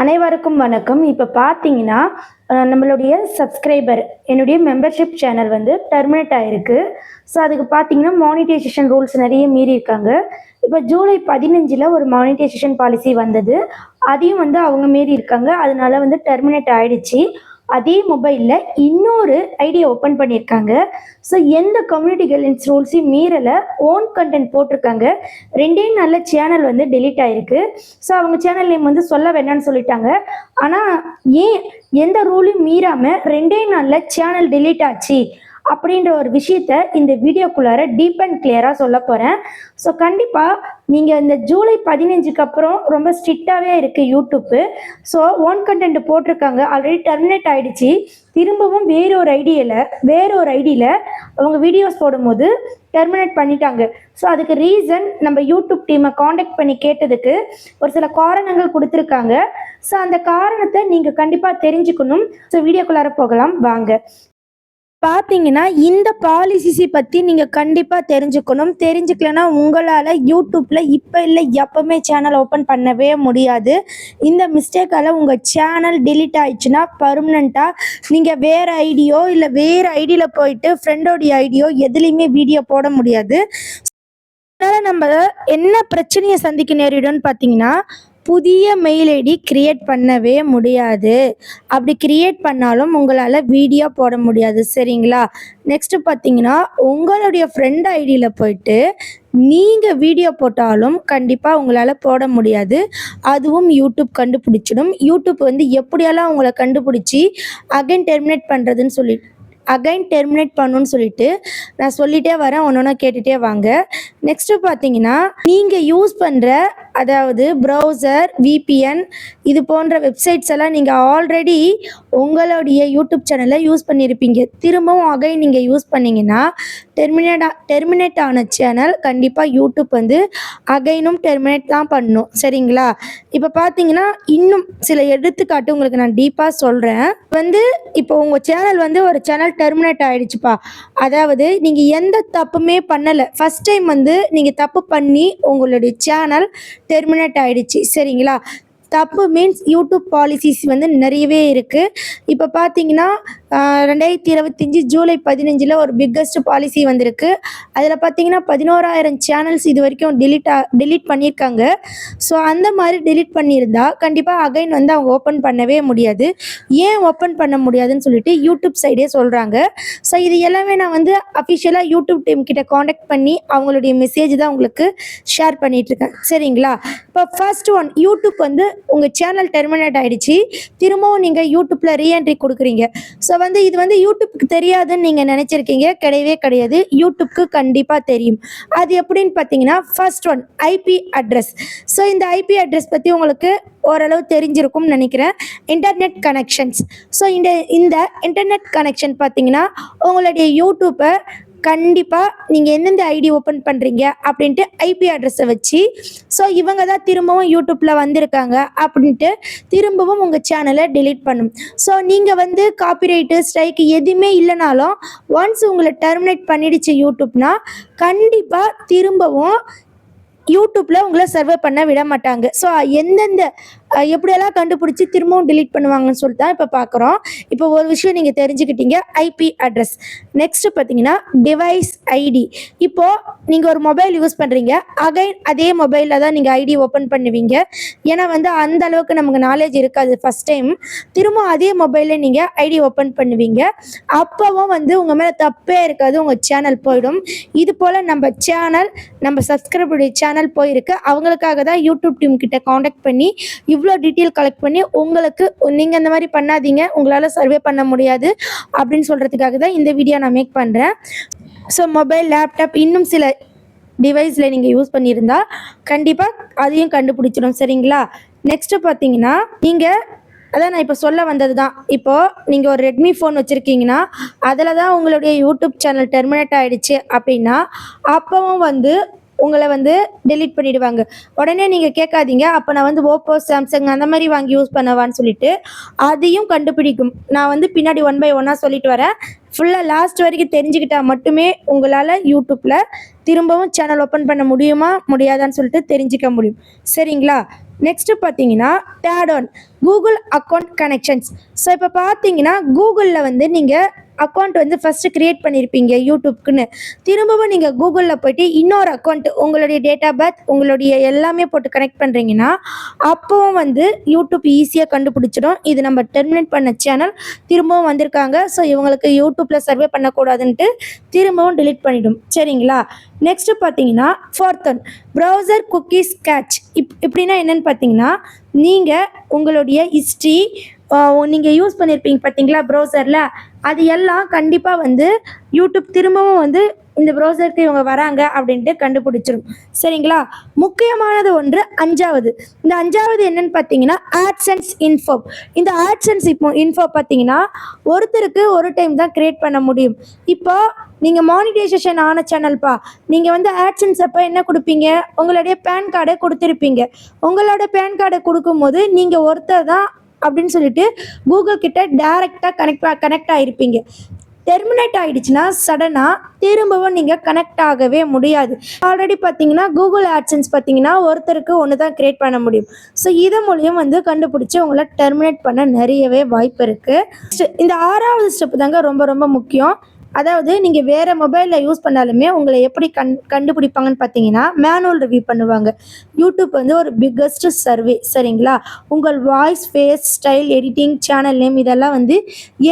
அனைவருக்கும் வணக்கம். இப்போ பார்த்தீங்கன்னா நம்மளுடைய சப்ஸ்கிரைபர் என்னுடைய மெம்பர்ஷிப் சேனல் வந்து டெர்மினேட் ஆகிருக்கு ஸோ அதுக்கு பார்த்தீங்கன்னா மானிட்டைசேஷன் ரூல்ஸ் நிறைய மீறி இருக்காங்க. இப்போ ஜூலை பதினஞ்சில் ஒரு மானிட்டைசேஷன் பாலிசி வந்தது. அதையும் வந்து அவங்க மீறி இருக்காங்க. அதனால வந்து டெர்மினேட் ஆகிடுச்சி அதே மொபைலில் இன்னொரு ஐடியா ஓப்பன் பண்ணியிருக்காங்க ஸோ எந்த கம்யூனிட்டி கைட்லைன்ஸ் ரூல்ஸையும் மீறலை ஓன் கண்டென்ட் போட்டிருக்காங்க. ரெண்டே நல்ல சேனல் வந்து டெலீட் ஆயிருக்கு. ஸோ அவங்க சேனல் நேம் வந்து சொல்ல வேண்டாம்னு சொல்லிட்டாங்க. ஆனால் ஏன் எந்த ரூலையும் மீறாமல் ரெண்டே நாளில் சேனல் டெலீட் ஆச்சு? அப்படின்ற ஒரு விஷயத்த இந்த வீடியோக்குள்ளார டீப் அண்ட் கிளியராக சொல்ல போகிறேன் ஸோ கண்டிப்பாக நீங்கள் இந்த ஜூலை பதினஞ்சுக்கு அப்புறம் ரொம்ப ஸ்ட்ரிக்டாகவே இருக்குது யூடியூப்பு ஸோ ஓன் கண்டென்ட் போட்டிருக்காங்க. ஆல்ரெடி டெர்மினேட் ஆயிடுச்சு. திரும்பவும் வேற ஒரு ஐடியில் வேற ஒரு ஐடியில் அவங்க வீடியோஸ் போடும்போது டெர்மினேட் பண்ணிட்டாங்க. ஸோ அதுக்கு ரீசன் நம்ம யூடியூப் டீமை காண்டாக்ட் பண்ணி கேட்டதுக்கு ஒரு சில காரணங்கள் கொடுத்துருக்காங்க. ஸோ அந்த காரணத்தை நீங்கள் கண்டிப்பாக தெரிஞ்சுக்கணும். ஸோ வீடியோக்குள்ளார போகலாம். வாங்க. பார்த்தீங்கன்னா இந்த பாலிசிஸை பற்றி நீங்கள் கண்டிப்பாக தெரிஞ்சுக்கணும். தெரிஞ்சுக்கலனா உங்களால் யூடியூப்பில் இப்போ இல்லை எப்போவுமே சேனல் ஓப்பன் பண்ணவே முடியாது. இந்த மிஸ்டேக்கால் உங்கள் சேனல் டிலீட் ஆயிடுச்சுன்னா பர்மனெண்ட்டாக நீங்கள் வேறு ஐடியோ இல்லை வேறு ஐடியில் போயிட்டு ஃப்ரெண்டோடைய ஐடியோ எதுலேயுமே வீடியோ போட முடியாது. அதனால் நம்ம என்ன பிரச்சனையை சந்திக்க நேரிடும்னு பார்த்தீங்கன்னா புதிய மெயில் ஐடி கிரியேட் பண்ணவே முடியாது. அப்படி கிரியேட் பண்ணாலும் உங்களால் வீடியோ போட முடியாது. சரிங்களா? நெக்ஸ்ட்டு பார்த்தீங்கன்னா உங்களுடைய ஃப்ரெண்ட் ஐடியில் போயிட்டு நீங்கள் வீடியோ போட்டாலும் கண்டிப்பாக உங்களால் போட முடியாது. அதுவும் யூடியூப் கண்டுபிடிச்சிடும். யூடியூப் வந்து எப்படியெல்லாம் உங்களை கண்டுபிடிச்சி அகைன் டெர்மினேட் பண்ணுறதுன்னு சொல்லி அகைன் டெர்மினேட் பண்ணுன்னு சொல்லிட்டு நான் சொல்லிட்டே வரேன் ஒன்று ஒன்றா கேட்டுகிட்டே வாங்க. நெக்ஸ்ட்டு பார்த்தீங்கன்னா நீங்கள் யூஸ் பண்ணுற அதாவது ப்ரௌசர் விபிஎன் இது போன்ற வெப்சைட்ஸ் எல்லாம் நீங்கள் ஆல்ரெடி உங்களுடைய யூடியூப் சேனலை யூஸ் பண்ணியிருப்பீங்க திரும்பவும் அகைன் நீங்கள் யூஸ் பண்ணீங்கன்னா டெர்மினேட் டெர்மினேட் ஆன சேனல் கண்டிப்பாக யூடியூப் வந்து அகைனும் டெர்மினேட் தான் பண்ணும். சரிங்களா? இப்போ பார்த்தீங்கன்னா இன்னும் சில எடுத்துக்காட்டு உங்களுக்கு நான் டீப்பாக சொல்கிறேன் வந்து இப்போ உங்கள் சேனல் வந்து ஒரு சேனல் டெர்மினேட் ஆயிடுச்சுப்பா. அதாவது நீங்கள் எந்த தப்புமே பண்ணலை. ஃபஸ்ட் டைம் வந்து நீங்கள் தப்பு பண்ணி உங்களுடைய சேனல் டெர்மினேட் ஆயிடுச்சு. சரிங்களா? தப்பு மீன்ஸ் யூடியூப் பாலிசிஸ் வந்து நிறையவே இருக்குது இப்போ பார்த்தீங்கன்னா ரெண்டாயிரத்தி இருபத்தஞ்சி ஜூலை பதினஞ்சில் ஒரு பிக்கஸ்ட் பாலிசி வந்திருக்கு. அதில் பார்த்தீங்கன்னா பதினோராயிரம் சேனல்ஸ் இது வரைக்கும் டிலீட் ஆ பண்ணியிருக்காங்க. ஸோ அந்த மாதிரி டிலீட் பண்ணியிருந்தா கண்டிப்பாக அகைன் வந்து அவங்க ஓப்பன் பண்ணவே முடியாது. ஏன் ஓப்பன் பண்ண முடியாதுன்னு சொல்லிட்டு யூடியூப் சைடே சொல்கிறாங்க ஸோ இது எல்லாமே நான் வந்து அஃபிஷியலாக யூடியூப் டீம் கிட்ட காண்டாக்ட் பண்ணி அவங்களுடைய மெசேஜ் தான் உங்களுக்கு ஷேர் பண்ணிகிட்ருக்கேன் சரிங்களா? இப்போ ஃபர்ஸ்ட் ஒன் யூடியூப் வந்து உங்கள் சேனல் டெர்மினேட் ஆகிடுச்சு திரும்பவும் நீங்கள் யூடியூப்பில் ரீஎன்ட்ரி கொடுக்குறீங்க. ஸோ வந்து இது வந்து யூடியூப்க்கு தெரியாதுன்னு நீங்கள் நினச்சிருக்கீங்க. கிடையவே கிடையாது. யூடியூப்க்கு கண்டிப்பாக தெரியும். அது எப்படின்னு பார்த்தீங்கன்னா first one IP address so இந்த ஐபி அட்ரஸ் பற்றி உங்களுக்கு ஓரளவு தெரிஞ்சிருக்கும்னு நினைக்கிறேன். இன்டர்நெட் கனெக்ஷன்ஸ் ஸோ இந்த இந்த இன்டர்நெட் கனெக்ஷன் பார்த்தீங்கன்னா உங்களுடைய யூடியூப்பை கண்டிப்பாக நீங்கள் எந்தெந்த ஐடி ஓப்பன் பண்ணுறீங்க அப்படின்ட்டு ஐபி அட்ரஸை வச்சு ஸோ இவங்க தான் திரும்பவும் யூடியூப்பில் வந்திருக்காங்க அப்படின்ட்டு திரும்பவும் உங்கள் சேனலை delete பண்ணும். ஸோ நீங்கள் வந்து காப்பிரைட்டு ஸ்ட்ரைக்கு எதுவுமே இல்லைனாலும் ஒன்ஸ் உங்களை டெர்மினேட் பண்ணிடுச்சு யூடியூப்னா கண்டிப்பாக திரும்பவும் யூடியூப்பில் உங்களை சர்வே பண்ண விட மாட்டாங்க. ஸோ எந்தெந்த எப்படியெல்லாம் கண்டுபிடிச்சி திரும்பவும் டிலீட் பண்ணுவாங்கன்னு சொல்லிட்டு தான் இப்போ பார்க்குறோம் இப்போ ஒரு விஷயம் நீங்கள் தெரிஞ்சுக்கிட்டீங்க ஐபி அட்ரஸ் நெக்ஸ்ட்டு பார்த்தீங்கன்னா டிவைஸ் ஐடி இப்போது நீங்கள் ஒரு மொபைல் யூஸ் பண்ணுறீங்க அகைன் அதே மொபைலில் தான் நீங்கள் ஐடி ஓப்பன் பண்ணுவீங்க. ஏன்னா வந்து அந்த அளவுக்கு நமக்கு நாலேஜ் இருக்காது ஃபஸ்ட் டைம் திரும்ப அதே மொபைலில் நீங்கள் ஐடி ஓப்பன் பண்ணுவீங்க. அப்போவும் வந்து உங்கள் மேலே தப்பே இருக்காது உங்கள் சேனல் போயிடும். இது போல் நம்ம சேனல் நம்ம சப்ஸ்கிரைபருடைய சேனல் போயிருக்கு. அவங்களுக்காக தான் யூடியூப் டீம் கிட்ட காண்டாக்ட் பண்ணி இவ்வளோ டீட்டெயில் கலெக்ட் பண்ணி உங்களுக்கு நீங்கள் இந்த மாதிரி பண்ணாதீங்க உங்களால் சர்வே பண்ண முடியாது அப்படின்னு சொல்கிறதுக்காக தான் இந்த வீடியோ நான் மேக் பண்ணுறேன் ஸோ மொபைல் லேப்டாப் இன்னும் சில டிவைஸில் நீங்கள் யூஸ் பண்ணியிருந்தா கண்டிப்பாக அதையும் கண்டுபிடிச்சிடும் சரிங்களா? நெக்ஸ்ட்டு பார்த்தீங்கன்னா நீங்கள் அதான் நான் இப்போ சொல்ல வந்தது தான் இப்போது நீங்கள் ஒரு ரெட்மி ஃபோன் வச்சுருக்கீங்கன்னா அதில் தான் உங்களுடைய யூடியூப் சேனல் டெர்மினேட் ஆகிடுச்சு அப்படின்னா அப்போவும் வந்து உங்களை வந்து டெலிட் பண்ணிடுவாங்க. உடனே நீங்கள் கேட்காதீங்க. அப்போ நான் வந்து ஓப்போ சாம்சங் அந்த மாதிரி வாங்கி யூஸ் பண்ணவான்னு சொல்லிட்டு அதையும் கண்டுபிடிக்கும். நான் வந்து பின்னாடி ஒன் பை ஒன்னாக சொல்லிட்டு வரேன். ஃபுல்லாக லாஸ்ட் வரைக்கும் தெரிஞ்சுக்கிட்டா மட்டுமே உங்களால் யூடியூப்பில் திரும்பவும் சேனல் ஓப்பன் பண்ண முடியுமா? முடியாதான்னு சொல்லிட்டு தெரிஞ்சுக்க முடியும். சரிங்களா? நெக்ஸ்ட்டு பார்த்தீங்கன்னா third one Google account connections so இப்போ பார்த்தீங்கன்னா கூகுளில் வந்து நீங்கள் அக்கௌண்ட் வந்து ஃபஸ்ட்டு க்ரியேட் பண்ணியிருப்பீங்க யூடியூப்க்குன்னு திரும்பவும் நீங்கள் கூகுளில் போயிட்டு இன்னொரு அக்கௌண்ட் உங்களுடைய டேட் ஆஃப் பர்த் உங்களுடைய எல்லாமே போட்டு கனெக்ட் பண்ணுறீங்கன்னா அப்போவும் வந்து யூடியூப் ஈஸியாக கண்டுபிடிச்சிடும். இது நம்ம டெர்மினேட் பண்ண சேனல் திரும்பவும் வந்திருக்காங்க. ஸோ இவங்களுக்கு யூடியூப்பில் சர்வே பண்ணக்கூடாதுன்ட்டு திரும்பவும் டிலீட் பண்ணிடும். சரிங்களா? நெக்ஸ்ட்டு பார்த்தீங்கன்னா fourth one browser cookies cache இப் இப்படின்னா என்னன்னு பார்த்தீங்கன்னா நீங்கள் உங்களுடைய ஹிஸ்ட்ரி நீங்கள் யூஸ் பண்ணியிருப்பீங்க பார்த்தீங்களா ப்ரௌசரில் அது எல்லாம் கண்டிப்பாக வந்து யூடியூப் திரும்பவும் வந்து இந்த ப்ரௌசருக்கு இவங்க வராங்க அப்படின்ட்டு கண்டுபிடிச்சிரும். சரிங்களா? முக்கியமானது ஒன்று அஞ்சாவது. இந்த அஞ்சாவது என்னன்னு பார்த்தீங்கன்னா ஆட்சன்ஸ் இன்ஃபோ இந்த ஆட்சன்ஸ் இப்போ இன்ஃபோ பார்த்தீங்கன்னா ஒருத்தருக்கு ஒரு டைம் தான் கிரியேட் பண்ண முடியும். இப்போ நீங்கள் மானிட்டைசேஷன் ஆன சேனல்ப்பா நீங்கள் வந்து ஆட்சன்ஸ் அப்போ என்ன கொடுப்பீங்க? உங்களுடைய பேன் கார்டை கொடுத்துருப்பீங்க. உங்களோட பேன் கார்டை கொடுக்கும்போது நீங்கள் ஒருத்தர் தான் அப்படின்னு சொல்லிட்டு கூகுள் கிட்ட டேரெக்டாக கனெக்ட் கனெக்ட் ஆகிருப்பீங்க டெர்மினேட் ஆகிடுச்சுன்னா சடனாக திரும்பவும் நீங்கள் கனெக்ட் ஆகவே முடியாது. ஆல்ரெடி பார்த்தீங்கன்னா கூகுள் ஆட்சன்ஸ் பார்த்தீங்கன்னா ஒருத்தருக்கு ஒன்று தான் க்ரியேட் பண்ண முடியும். ஸோ இது மூலியம் வந்து கண்டுபிடிச்சி உங்களை டெர்மினேட் பண்ண நிறையவே வாய்ப்பு இருக்குது இந்த ஆறாவது ஸ்டெப் தாங்க ரொம்ப ரொம்ப முக்கியம். அதாவது நீங்கள் வேறு மொபைலில் யூஸ் பண்ணாலுமே உங்களை எப்படி கண் கண்டுபிடிப்பாங்கன்னு பார்த்தீங்கன்னா மேனுவல் ரிவ்யூ பண்ணுவாங்க. யூடியூப் வந்து ஒரு பிக்கஸ்ட் சர்வே சரிங்களா? உங்கள் voice face style editing channel name இதெல்லாம் வந்து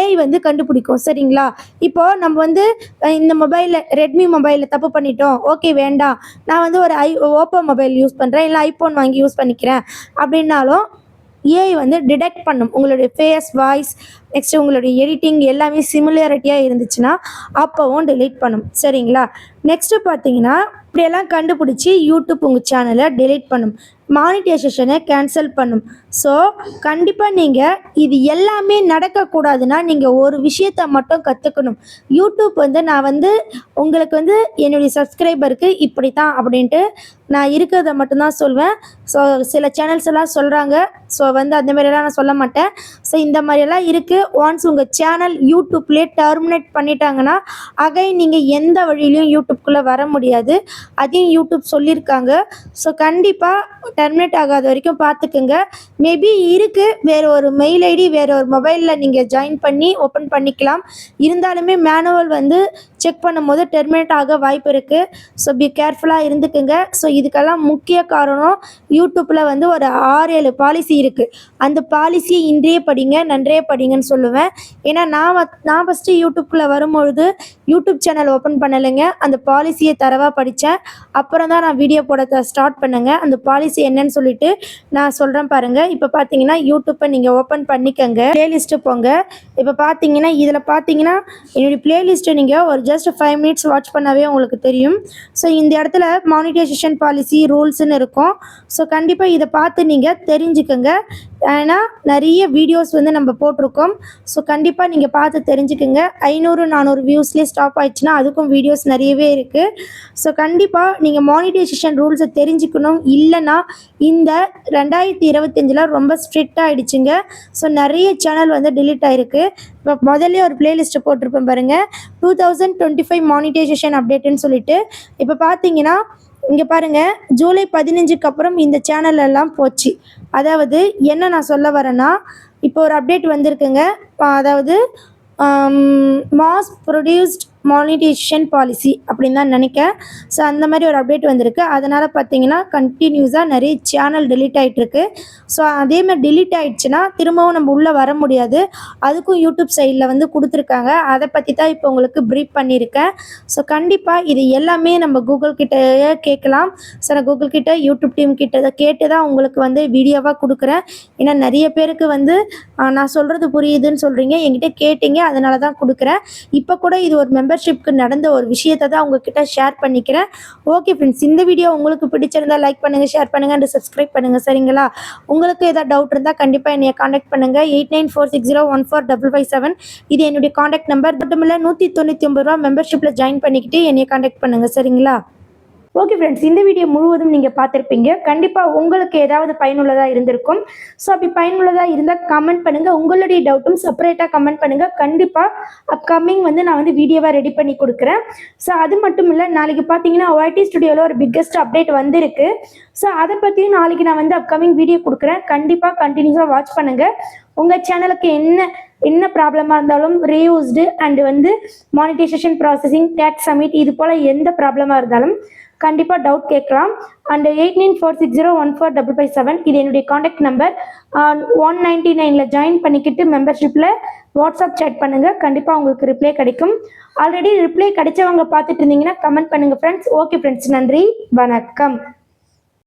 ஏஐ வந்து கண்டுபிடிக்கும் சரிங்களா? இப்போ நம்ம வந்து இந்த மொபைலில் ரெட்மி மொபைலில் தப்பு பண்ணிட்டோம். ஓகே வேண்டாம். நான் வந்து ஒரு ஐ ஓப்போ மொபைல் யூஸ் பண்ணுறேன் இல்லை ஐஃபோன் வாங்கி யூஸ் பண்ணிக்கிறேன். அப்படின்னாலும் ஏஐ வந்து டிடெக்ட் பண்ணும். உங்களுடைய ஃபேஸ் வாய்ஸ் நெக்ஸ்ட் உங்களுடைய எடிட்டிங் எல்லாமே சிமிலாரிட்டியாக இருந்துச்சுன்னா அப்போவும் டெலீட் பண்ணும். சரிங்களா? நெக்ஸ்ட்டு பார்த்தீங்கன்னா இப்படியெல்லாம் கண்டுபிடிச்சி யூடியூப் உங்கள் சேனலை டெலீட் பண்ணும். மானிட்டைசேஷனை கேன்சல் பண்ணும். ஸோ கண்டிப்பாக நீங்கள் இது எல்லாமே நடக்கக்கூடாதுன்னா நீங்கள் ஒரு விஷயத்தை மட்டும் கற்றுக்கணும் யூடியூப் வந்து நான் வந்து உங்களுக்கு வந்து என்னுடைய சப்ஸ்கிரைபருக்கு இப்படி தான் அப்படின்ட்டு நான் இருக்கிறத மட்டும்தான் சொல்வேன். ஸோ சில சேனல்ஸ் எல்லாம் சொல்கிறாங்க ஸோ வந்து அந்த மாதிரியெல்லாம் நான் சொல்ல மாட்டேன். ஸோ இந்த மாதிரியெல்லாம் இருக்குது ஒன்ஸ் உங்கள் சேனல் யூடியூப்லேயே டெர்மினேட் பண்ணிட்டாங்கன்னா அகை நீங்கள் எந்த வழியிலையும் யூடியூப்குள்ளே வர முடியாது. அதையும் யூடியூப் சொல்லியிருக்காங்க. ஸோ கண்டிப்பாக டெர்மினேட் ஆகாத வரைக்கும் பார்த்துக்குங்க. மேபி இருக்குது வேறு ஒரு மெயில் ஐடி வேறு ஒரு மொபைலில் நீங்கள் ஜாயின் பண்ணி ஓப்பன் பண்ணிக்கலாம். இருந்தாலுமே மேனுவல் வந்து செக் பண்ணும்போது டெர்மினேட் ஆக வாய்ப்பு இருக்குது ஸோ பி கேர்ஃபுல்லாக இருந்துக்குங்க. ஸோ இதுக்கெல்லாம் முக்கிய காரணம் யூடியூப்பில் வந்து ஒரு ஆறு ஏழு பாலிசி இருக்குது அந்த பாலிசியை இன்றைய படிங்க நன்றே படிங்கன்னு சொல்லுவேன். ஏன்னா நான் நான் ஃபஸ்ட்டு யூடியூப்பில் வரும்பொழுது யூடியூப் சேனல் ஓப்பன் பண்ணலைங்க. அந்த பாலிசியை தரவாக படித்தேன். அப்புறம் தான் நான் வீடியோ போட ஸ்டார்ட் பண்ணுங்க. அந்த பாலிசி என்னன்னு சொல்லிட்டு நான் சொல்கிறேன் பாருங்கள் இப்போ பார்த்தீங்கன்னா யூடியூப்பை நீங்கள் ஓப்பன் பண்ணிக்கங்க. பிளேலிஸ்ட்டு போங்க. இப்போ பார்த்தீங்கன்னா இதில் பார்த்தீங்கன்னா என்னுடைய பிளேலிஸ்ட்டை நீங்கள் ஒரு ஜஸ்ட் ஃபைவ் மினிட்ஸ் வாட்ச் பண்ணாவே உங்களுக்கு தெரியும். ஸோ இந்த இடத்துல மானிட்டைசேஷன் பாலிசி ரூல்ஸ்னு இருக்கும். ஸோ கண்டிப்பாக இதை பார்த்து நீங்கள் தெரிஞ்சுக்கங்க. ஏன்னா நிறைய வீடியோஸ் வந்து நம்ம போட்டிருக்கோம். ஸோ கண்டிப்பாக நீங்கள் பார்த்து தெரிஞ்சுக்கங்க. ஐநூறு நானூறு வியூஸ்லேயே ஸ்டாப் ஆயிடுச்சுன்னா அதுக்கும் வீடியோஸ் நிறையவே இருக்குது ஸோ கண்டிப்பாக நீங்கள் மானிட்டைசேஷன் ரூல்ஸை தெரிஞ்சுக்கணும். இல்லைன்னா இந்த ரெண்டாயிரத்தி இருபத்தஞ்சில் ரொம்ப ஸ்ட்ரிக்ட் ஆகிடுச்சுங்க ஸோ நிறைய சேனல் வந்து டிலீட் ஆயிருக்கு. இப்போ முதல்ல ஒரு பிளேலிஸ்ட்டு போட்டிருப்பேன் பாருங்கள் two thousand twenty five monetization அப்டேட்டுன்னு சொல்லிட்டு. இப்போ பார்த்தீங்கன்னா இங்கே பாருங்கள் ஜூலை பதினஞ்சுக்கு அப்புறம் இந்த சேனல் எல்லாம் போச்சு. அதாவது என்ன நான் சொல்ல வரேன்னா இப்போ ஒரு அப்டேட் வந்திருக்குங்க. அதாவது மாஸ் ப்ரொடியூஸ்ட் மானிட்டேஷன் பாலிசி அப்படின்னு தான் நினைக்கிறேன். ஸோ அந்த மாதிரி ஒரு அப்டேட் வந்திருக்கு. அதனால் பார்த்தீங்கன்னா கண்டினியூஸாக நிறைய சேனல் டெலீட் ஆகிட்டுருக்கு ஸோ அதே மாதிரி டெலீட் ஆயிடுச்சுன்னா திரும்பவும் நம்ம உள்ளே வர முடியாது. அதுக்கும் யூடியூப் சைடில் வந்து கொடுத்துருக்காங்க. அதை பற்றி தான் இப்போ உங்களுக்கு ப்ரீஃப் பண்ணியிருக்கேன். ஸோ கண்டிப்பாக இது எல்லாமே நம்ம கூகுள் கிட்டேயே கேட்கலாம். ஸோ நான் கூகுள் கிட்ட யூடியூப் டீம் கிட்ட கேட்டு தான் உங்களுக்கு வந்து வீடியோவாக கொடுக்குறேன். ஏன்னா நிறைய பேருக்கு வந்து நான் சொல்கிறது புரியுதுன்னு சொல்கிறீங்க என்கிட்ட கேட்டீங்க அதனால தான் கொடுக்குறேன். இப்போ கூட இது ஒரு மெம்பர் மெம்பர்ஷிப்க்கு நடந்த ஒரு விஷயத்தை தான் உங்ககிட்ட ஷேர் பண்ணிக்கிறேன். ஓகே ஃப்ரெண்ட்ஸ் இந்த வீடியோ உங்களுக்கு பிடிச்சிருந்தா லைக் பண்ணுங்கள் ஷேர் பண்ணுங்கள் அண்ட் சப்ஸ்கிரைப் பண்ணுங்கள் சரிங்களா? உங்களுக்கு ஏதாவது டவுட் இருந்தால் கண்டிப்பாக என்னை காண்டாக்ட் பண்ணுங்கள் eight nine four six zero one four double five seven இது என்னுடைய காண்டாக்ட் நம்பர் மட்டும் இல்லை நூற்றி தொண்ணூற்றி ஒம்பது ரூபா மெம்பர்ஷிப்பில் ஜாயின் பண்ணிக்கிட்டு என்னைய காண்டாக்ட் பண்ணுங்கள் சரிங்களா? ஓகே ஃப்ரெண்ட்ஸ் இந்த வீடியோ முழுவதும் நீங்கள் பார்த்துருப்பீங்க. கண்டிப்பாக உங்களுக்கு ஏதாவது பயனுள்ளதாக இருந்திருக்கும். ஸோ அப்படி பயனுள்ளதாக இருந்தால் கமெண்ட் பண்ணுங்கள் உங்களுடைய டவுட்டும் செப்பரேட்டாக கமெண்ட் பண்ணுங்கள் கண்டிப்பாக அப்கமிங் வந்து நான் வந்து வீடியோவாக ரெடி பண்ணி கொடுக்குறேன். ஸோ அது மட்டும் இல்லை நாளைக்கு பார்த்தீங்கன்னா ஒய்டி ஸ்டுடியோவில் ஒரு பிக்கஸ்ட் அப்டேட் வந்திருக்கு. ஸோ அதை பற்றியும் நாளைக்கு நான் வந்து அப்கமிங் வீடியோ கொடுக்குறேன். கண்டிப்பாக கண்டினியூஸாக வாட்ச் பண்ணுங்கள் உங்கள் சேனலுக்கு என்ன என்ன ப்ராப்ளமாக இருந்தாலும் ரீயூஸ்டு அண்ட் வந்து மானிட்டைசேஷன் ப்ராசஸிங் டேக்ஸ் சமிட் இது போல் எந்த ப்ராப்ளமாக இருந்தாலும் கண்டிப்பாக டவுட் கேட்கலாம். And eight nine four six zero one four double five seven இது என்னுடைய காண்டாக்ட் நம்பர் ஒன் நைன்டி நைனில் ஜாயின் பண்ணிக்கிட்டு மெம்பர்ஷிப்பில் வாட்ஸ்அப் சேட் பண்ணுங்கள் கண்டிப்பாக உங்களுக்கு ரிப்ளை கிடைக்கும். ஆல்ரெடி ரிப்ளை கிடைச்சவங்க பார்த்துட்டு இருந்தீங்கன்னா கமெண்ட் பண்ணுங்கள் ஃப்ரெண்ட்ஸ் ஓகே ஃப்ரெண்ட்ஸ் நன்றி. வணக்கம்.